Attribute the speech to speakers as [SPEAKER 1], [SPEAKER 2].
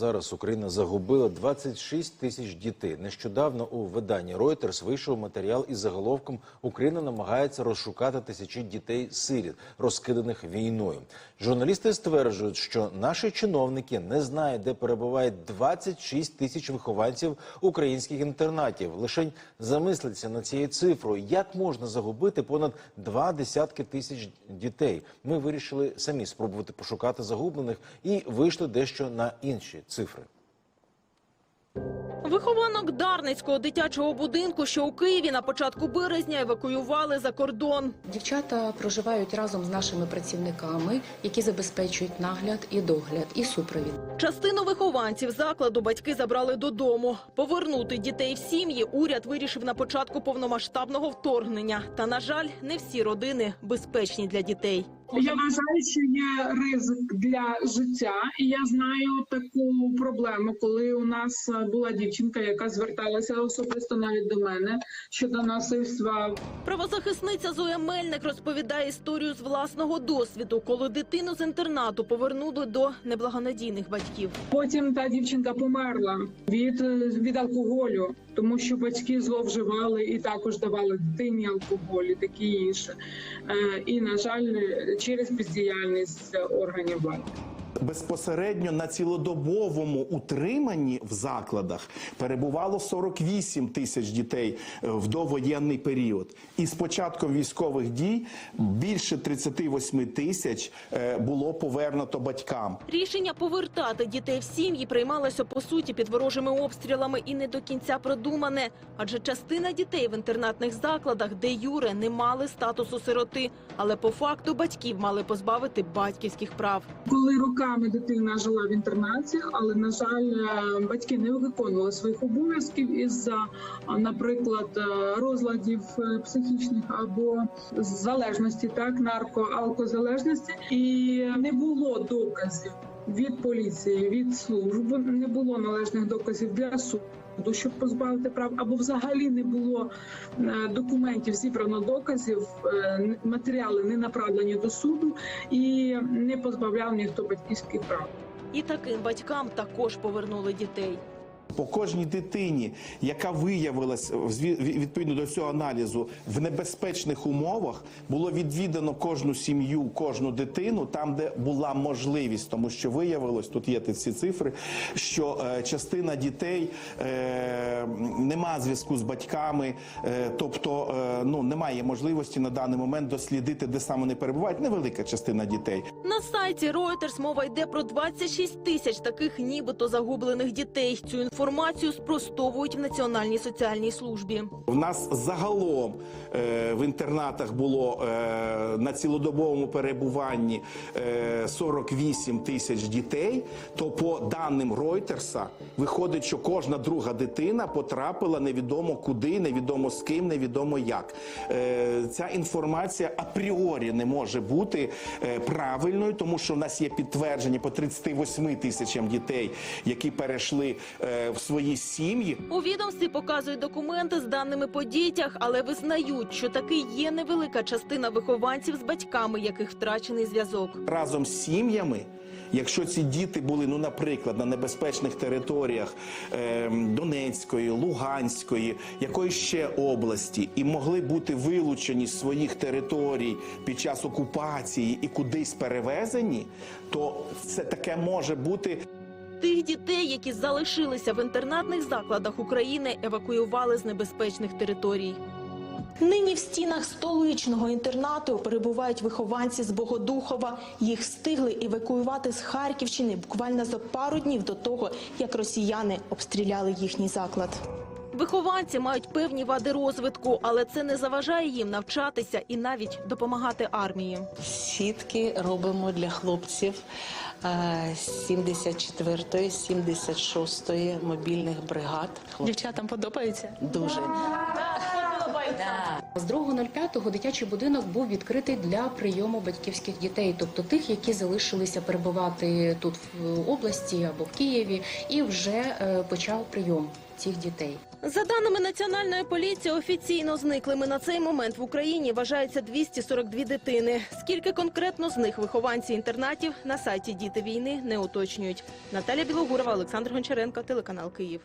[SPEAKER 1] зараз Україна загубила 26 тисяч дітей. Нещодавно у виданні Reuters вийшов матеріал із заголовком Україна намагається розшукати тисячі дітей сиріт, розкиданих війною. Журналісти стверджують, що наші чиновники не знають, де перебувають 26 тисяч вихованців українських інтернатів. Лишень замислиться над цією цифрою, як можна загубити понад два десятки тисяч дітей. Ми вирішили самі спробувати пошукати загублених і вийшли дещо на інші цифри.
[SPEAKER 2] Вихованок Дарницького дитячого будинку, що у Києві на початку березня евакуювали за кордон.
[SPEAKER 3] Дівчата проживають разом з нашими працівниками, які забезпечують нагляд і догляд, і супровід.
[SPEAKER 2] Частину вихованців закладу батьки забрали додому. Повернути дітей в сім'ї уряд вирішив на початку повномасштабного вторгнення. Та, на жаль, не всі родини безпечні для дітей.
[SPEAKER 4] Я вважаю, що є ризик для життя, і я знаю таку проблему, коли у нас е, була дівчинка, яка зверталася особисто навіть до мене щодо насильства
[SPEAKER 2] Правозахисниця Зоя Мельник розповідає історію з власного досвіду, коли дитину з інтернату повернули до неблагонадійних батьків.
[SPEAKER 4] Потім та дівчинка померла від, е, від алкоголю, тому що батьки зловживали і також давали дитині алкоголь і таке інше. Е, І на жаль, через бездіяльність органів влади.
[SPEAKER 5] Безпосередньо на цілодобовому утриманні в закладах перебувало 48 тисяч дітей е, в довоєнний період. І з початком військових дій більше 38 тисяч е, було повернуто батькам.
[SPEAKER 2] Рішення повертати дітей в сім'ї приймалося по суті під ворожими обстрілами і не до кінця продумане. Адже частина дітей в інтернатних закладах, де юре не мали статусу сироти, але по факту батьків мали позбавити батьківських прав.
[SPEAKER 4] Коли роками дитина жила в інтернаті, але на жаль, е, батьки не виконували своїх обов'язків із-за, наприклад, е, розладів е, психічних або залежності, так нарко-алкозалежності, і не було доказів від поліції, від служб, не було належних доказів для суду. Щоб позбавити прав, або взагалі не було е, документів, зібрано доказів, е, матеріали не направлені до суду і не позбавляв ніхто батьківських прав.
[SPEAKER 2] І таким батькам також повернули дітей.
[SPEAKER 5] По кожній дитині, яка виявилась відповідно до цього аналізу в небезпечних умовах, було відвідано кожну сім'ю, кожну дитину там, де була можливість, тому що виявилось, тут є ці цифри, що е, частина дітей е, нема зв'язку з батьками, е, тобто ну немає можливості на даний момент дослідити, де саме вони перебувають. Невелика частина дітей.
[SPEAKER 2] На сайті Reuters мова йде про 26 тисяч таких нібито загублених дітей. Цю інформацію спростовують в Національній соціальній службі.
[SPEAKER 5] У нас загалом е, в інтернатах було е, на цілодобовому перебуванні е, 48 тисяч дітей. То по даним Ройтерса виходить, що кожна друга дитина потрапила невідомо куди, невідомо з ким, невідомо як. Е, ця інформація апріорі не може бути е, правильною, тому що в нас є підтвердження по 38 тисячам дітей, які перейшли е, в свої сім'ї.
[SPEAKER 2] У відомстві показують документи з даними по дітях, але визнають, що таки є невелика частина вихованців з батьками, яких втрачений зв'язок.
[SPEAKER 5] разом з сім'ями. Якщо ці діти були, ну, наприклад, на небезпечних територіях ем, Донецької, Луганської, якоїсь ще області, і могли бути вилучені з своїх територій під час окупації і кудись перевезені, то це таке може бути
[SPEAKER 2] Тих дітей, які залишилися в інтернатних закладах України, евакуювали з небезпечних територій.
[SPEAKER 6] Нині в стінах столичного інтернату перебувають вихованці з Богодухова. Їх встигли евакуювати з Харківщини буквально за пару днів до того, як росіяни обстріляли їхній заклад.
[SPEAKER 2] Вихованці мають певні вади розвитку, але це не заважає їм навчатися і навіть допомагати армії.
[SPEAKER 7] Сітки робимо для хлопців е, 74-ї, 76-ї мобільних бригад.
[SPEAKER 6] Дівчатам подобається?
[SPEAKER 7] Дуже.
[SPEAKER 3] З 2.05 дитячий будинок був відкритий для прийому батьківських дітей, тобто тих, які залишилися перебувати тут в області або в Києві, і вже е, почав прийом цих дітей.
[SPEAKER 2] За даними Національної поліції, офіційно зниклими на цей момент в Україні вважається 242 дитини. Скільки конкретно з них вихованці інтернатів на сайті Діти війни не уточнюють. Наталя Білогурова, Олександр Гончаренко, телеканал Київ.